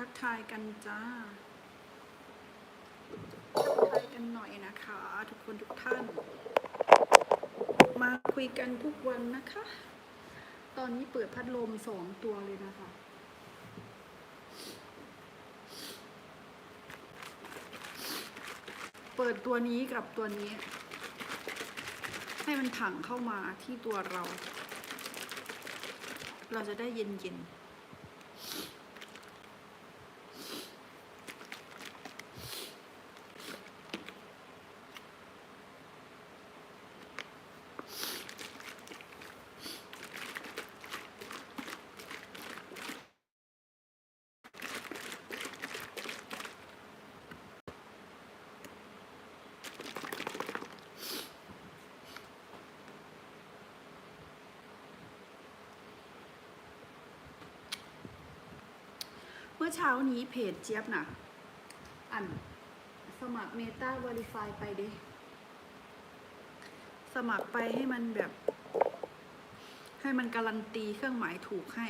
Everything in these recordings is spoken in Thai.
ทักทายกันจ้า ทักทายกันหน่อยนะคะ ทุกคนทุกท่าน มาคุยกันทุกวันนะคะ ตอนนี้เปิดพัดลมสองตัวเลยนะคะเปิดตัวนี้กับตัวนี้ ให้มันถังเข้ามาที่ตัวเรา เราจะได้เย็นๆเมื่อเช้านี้เพจเจี๊ยบน่ะอันสมัคร Meta Verify ไปดิสมัครไปให้มันแบบ ให้มันการันตีเครื่องหมายถูกให้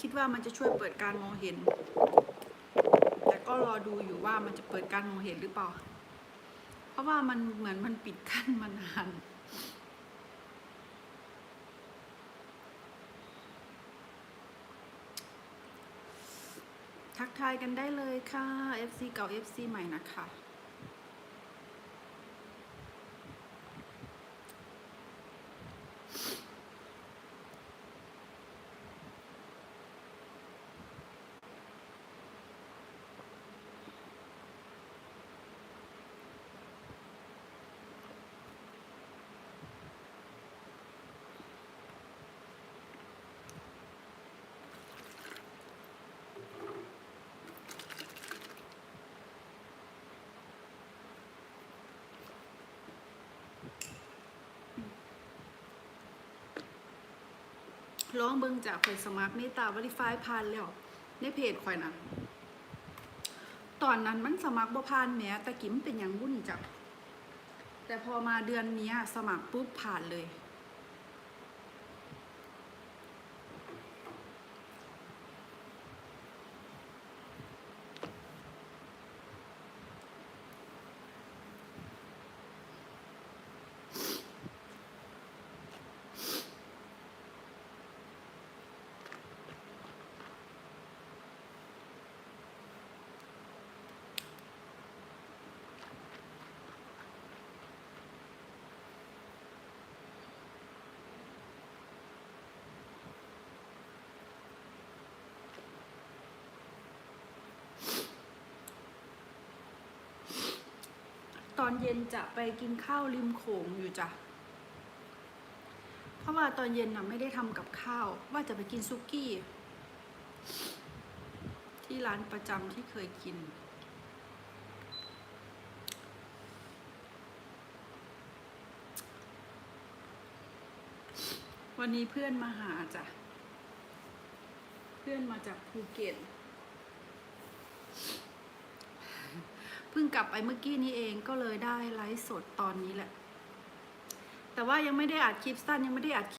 คิดว่ามันจะช่วยเปิดการมองเห็น แต่ก็รอดูอยู่ว่ามันจะเปิดการมองเห็นหรือเปล่า เพราะว่ามันเหมือนมันปิดกั้นมานาน ทักทายกันได้เลยค่ะ FC เก่า FC ใหม่นะคะ ร้องเบิงจากข่อยสมัครเมตาบริฟายผ่านแล้ว ในเพจข่อยนะตอนนั้นมันสมัครบ่ผ่านแหม้ตะกิมเป็นอย่างวุ่นจับแต่พอมาเดือนนี้สมัครปุ๊บผ่านเลย ตอนเย็นจะไปกินข้าวริมโขงอยู่จ้ะ เพราะว่าตอนเย็นน่ะไม่ได้ทำกับข้าว ว่าจะไปกินซุกี้ ที่ร้านประจำที่เคยกิน วันนี้เพื่อนมาหาจ้ะ เพื่อนมาจากภูเก็ต เพิ่งกลับไปเมื่อกี้นี้เองก็เลยได้ไลฟ์สดตอนนี้แหละ แต่ว่ายังไม่ได้อัดคลิปสั้นยังไม่ได้อัด